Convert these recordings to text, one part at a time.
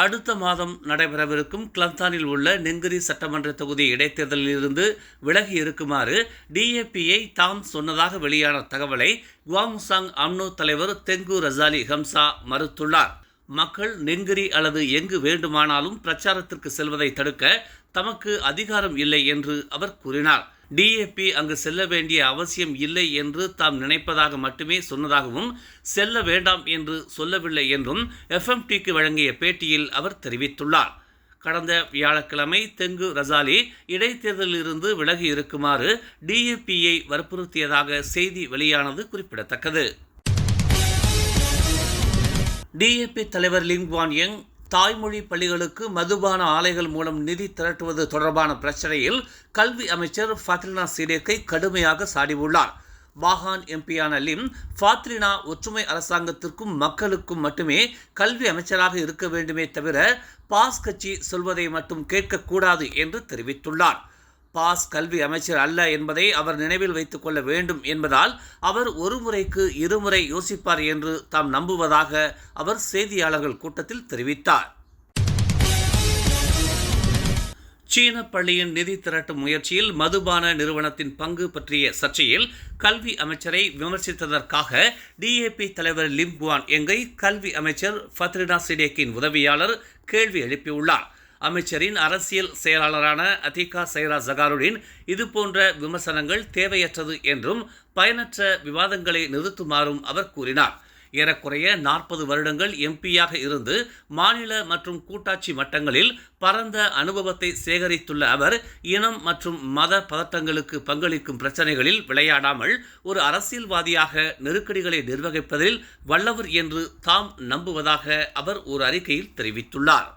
அடுத்த மாதம் நடைபெறவிருக்கும் கிளந்தானில் உள்ள நெங்கிரி சட்டமன்ற தொகுதி இடைத்தேர்தலிலிருந்து விலகி இருக்குமாறு டிஏபியை தாம் சொன்னதாக வெளியான தகவலை குவாங்சாங் அம்னோ தலைவர் தெங்கு ரசாலி ஹம்சா மறுத்துள்ளார். மக்கள் நெங்கிரி அல்லது எங்கு வேண்டுமானாலும் பிரச்சாரத்திற்கு செல்வதை தடுக்க தமக்கு அதிகாரம் இல்லை என்று அவர் கூறினார். டிஏபி அங்கு செல்ல வேண்டிய அவசியம் இல்லை என்று தாம் நினைப்பதாக மட்டுமே சொன்னதாகவும் செல்ல வேண்டாம் என்று சொல்லவில்லை என்றும் எஃப்எம்டிக்கு வழங்கிய பேட்டியில் அவர் தெரிவித்துள்ளார். கடந்த வியாழக்கிழமை தெங்கு ரசாலி இடைத்தேர்தலிலிருந்து விலகி இருக்குமாறு டிஏபியை வற்புறுத்தியதாக செய்தி வெளியானது குறிப்பிடத்தக்கது. டிஏபி தலைவர் லிங்வான் யங் தாய்மொழி பள்ளிகளுக்கு மதுபான ஆலைகள் மூலம் நிதி திரட்டுவது தொடர்பான பிரச்சனையில் கல்வி அமைச்சர் ஃபாத்ரினா சீடேக்கை கடுமையாக சாடியுள்ளார். பாகான் எம்பியான லிம் ஃபாத்ரினா ஒற்றுமை அரசாங்கத்திற்கும் மக்களுக்கும் மட்டுமே கல்வி அமைச்சராக இருக்க வேண்டுமே தவிர பாஸ் கட்சி சொல்வதை மட்டும் கேட்கக்கூடாது என்று தெரிவித்துள்ளார். பாஸ் கல்வி அமைச்சர் அல்ல என்பதை அவர் நினைவில் வைத்துக் கொள்ள வேண்டும் என்பதால் அவர் ஒரு முறைக்கு இருமுறை யோசிப்பார் என்று தாம் நம்புவதாக அவர் செய்தியாளர்கள் கூட்டத்தில் தெரிவித்தார். சீன பள்ளியின் நிதி திரட்டும் முயற்சியில் மதுபான நிறுவனத்தின் பங்கு பற்றிய சர்ச்சையில் கல்வி அமைச்சரை விமர்சித்ததற்காக டிஏபி தலைவர் லிம்புவான் எங்கை கல்வி அமைச்சர் ஃபத்ரினா சிடேக்கின் உதவியாளர் கேள்வி எழுப்பியுள்ளார். அமைச்சரின் அரசியல் செயலாளரான அதிகா சைரா ஜகாருடின் இதுபோன்ற விமர்சனங்கள் தேவையற்றது என்றும் பயனற்ற விவாதங்களை நிறுத்துமாறும் அவர் கூறினார். ஏறக்குறைய நாற்பது வருடங்கள் எம்பியாக இருந்து மாநில மற்றும் கூட்டாட்சி மட்டங்களில் பரந்த அனுபவத்தை சேகரித்துள்ள அவர் இனம் மற்றும் மத பதட்டங்களுக்கு பங்களிக்கும் பிரச்சனைகளில் விளையாடாமல் ஒரு அரசியல்வாதியாக நெருக்கடிகளை நிர்வகிப்பதில் வல்லவர் என்று தாம் நம்புவதாக அவர் ஒரு அறிக்கையில் தெரிவித்துள்ளார்.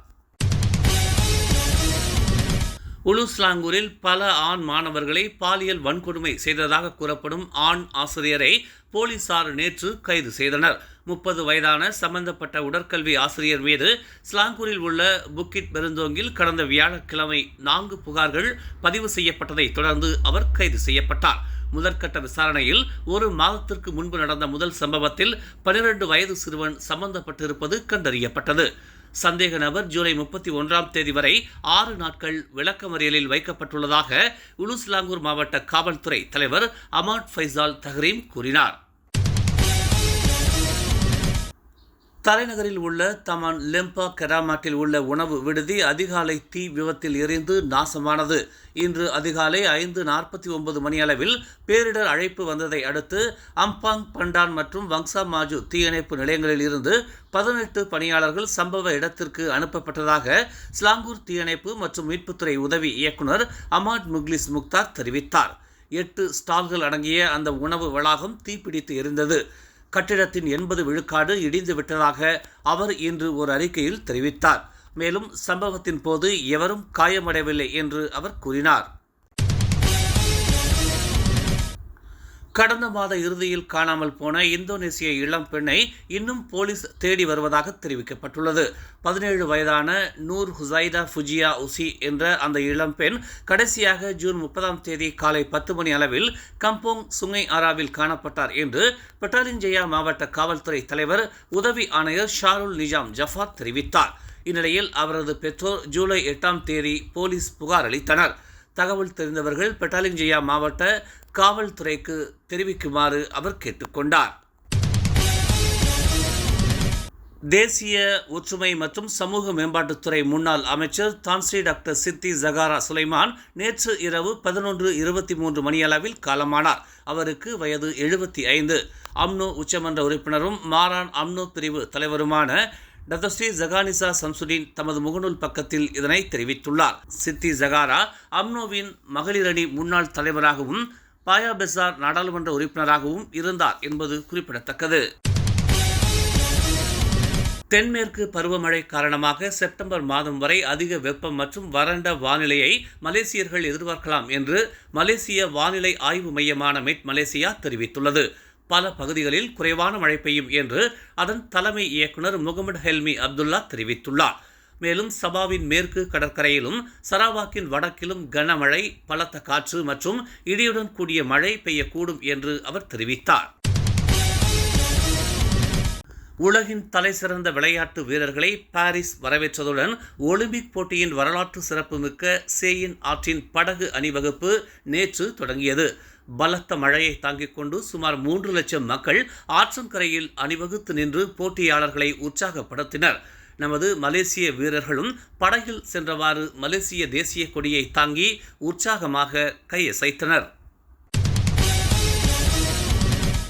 உலுஸ்லாங்கூரில் பல ஆண் மாணவர்களை பாலியல் வன்கொடுமை செய்ததாக கூறப்படும் ஆண் ஆசிரியரை போலீசார் நேற்று கைது செய்தனர். முப்பது வயதான சம்பந்தப்பட்ட உடற்கல்வி ஆசிரியர் மீது ஸ்லாங்கூரில் உள்ள புக்கிட் பெருந்தோங்கில் கடந்த வியாழக்கிழமை நான்கு புகார்கள் பதிவு செய்யப்பட்டதை தொடர்ந்து அவர் கைது செய்யப்பட்டார். முதற்கட்ட விசாரணையில் ஒரு மாதத்திற்கு முன்பு நடந்த முதல் சம்பவத்தில் பனிரெண்டு வயது சிறுவன் சம்பந்தப்பட்டிருப்பது கண்டறியப்பட்டது. சந்தேக நபர் ஜூலை முப்பத்தி ஒன்றாம் தேதி வரை ஆறு நாட்கள் விளக்கமறியலில் வைக்கப்பட்டுள்ளதாக உலுஸ்லாங்கூர் மாவட்ட காவல்துறை தலைவர் அமாட் ஃபைசால் தஹரீம் கூறினார். தலைநகரில் உள்ள தமான் லெம்பா கெராமாட்டில் உள்ள உணவு விடுதி அதிகாலை தீ விபத்தில் எரிந்து நாசமானது. இன்று அதிகாலை ஐந்து நாற்பத்தி ஒன்பது மணியளவில் பேரிடர் அழைப்பு வந்ததை அடுத்து அம்பாங் பண்டான் மற்றும் வங்சா மாஜு தீயணைப்பு நிலையங்களில் இருந்து பதினெட்டு பணியாளர்கள் சம்பவ இடத்திற்கு அனுப்பப்பட்டதாக ஸ்லாங்கூர் தீயணைப்பு மற்றும் மீட்புத்துறை உதவி இயக்குனர் அமாட் முக்லிஸ் முக்தார் தெரிவித்தார். எட்டு ஸ்டால்கள் அடங்கிய அந்த உணவு வளாகம் தீப்பிடித்து எரிந்தது. கட்டிடத்தின் எண்பது விழுக்காடு இடிந்து விட்டதாக அவர் இன்று ஒரு அறிக்கையில் தெரிவித்தார். மேலும் சம்பவத்தின் போது எவரும் காயமடையவில்லை என்று அவர் கூறினார். கடந்த மாத இறுதியில் காணாமல் போன இந்தோனேசிய இளம் பெண்ணை இன்னும் போலீஸ் தேடி வருவதாக தெரிவிக்கப்பட்டுள்ளது. பதினேழு வயதான நூர் ஹுசைதா ஃபுஜியா உசி என்ற அந்த இளம் பெண் கடைசியாக ஜூன் முப்பதாம் தேதி காலை பத்து மணி அளவில் கம்போங் சுங்கை ஆராவில் காணப்பட்டார் என்று பெட்டாலிஞ்சயா மாவட்ட காவல்துறை தலைவர் உதவி ஆணையர் ஷாருல் நிஜாம் ஜஃபார் தெரிவித்தார். இந்நிலையில் அவரது பெற்றோர் ஜூலை எட்டாம் தேதி போலீஸ் புகார் அளித்தனர். தகவல் தெரிந்தவர்கள் பெட்டாலிஞ்சயா மாவட்ட காவல்துறைக்கு தெரிவிக்குமாறு அவர் கேட்டுக்கொண்டார். தேசிய ஒற்றுமை மற்றும் சமூக மேம்பாட்டுத்துறை முன்னாள் அமைச்சர் தான்ஸ்ரீ டாக்டர் சித்தி ஜகாரா சுலைமான் நேற்று இரவு பதினொன்று இருபத்தி மூன்று மணியளவில் காலமானார். அவருக்கு வயது எழுபத்தி ஐந்து. அம்னோ உச்சமன்ற உறுப்பினரும் மாரான் அம்னோ பிரிவு தலைவருமான டத்தஸ்ரீ ஜகானிசா சம்சுடீன் தமது முகநூல் பக்கத்தில் இதனை தெரிவித்துள்ளார். சித்தி ஜகாரா அம்னோவின் மகளிரணி முன்னாள் தலைவராகவும் பாயா பெசார் நாடாளுமன்ற உறுப்பினராகவும் இருந்தார் என்பது குறிப்பிடத்தக்கது. தென்மேற்கு பருவமழை காரணமாக செப்டம்பர் மாதம் வரை அதிக வெப்பம் மற்றும் வறண்ட வானிலையை மலேசியர்கள் எதிர்பார்க்கலாம் என்று மலேசிய வானிலை ஆய்வு மையமான மெட் மலேசியா தெரிவித்துள்ளது. பல பகுதிகளில் குறைவான மழை பெய்யும் என்று அதன் தலைமை இயக்குனர் முகமது ஹெல்மி அப்துல்லா தெரிவித்துள்ளார். மேலும் சபாவின் மேற்கு கடற்கரையிலும் சராவாக்கின் வடக்கிலும் கனமழை பலத்த காற்று மற்றும் இடியுடன் கூடிய மழை பெய்யக்கூடும் என்று அவர் தெரிவித்தார். உலகின் தலைசிறந்த விளையாட்டு வீரர்களை பாரிஸ் வரவேற்றதுடன் ஒலிம்பிக் போட்டியின் வரலாற்று சிறப்புமிக்க சேயின் ஆற்றின் படகு அணிவகுப்பு நேற்று தொடங்கியது. பலத்த மழையை தாங்கிக் கொண்டு சுமார் மூன்று லட்சம் மக்கள் ஆற்றங்கரையில் அணிவகுத்து நின்று போட்டியாளர்களை உற்சாகப்படுத்தினர். நமது மலேசிய வீரர்களும் படகில் சென்றவாறு மலேசிய தேசிய கொடியை தாங்கி உற்சாகமாக கையசைத்தனர்.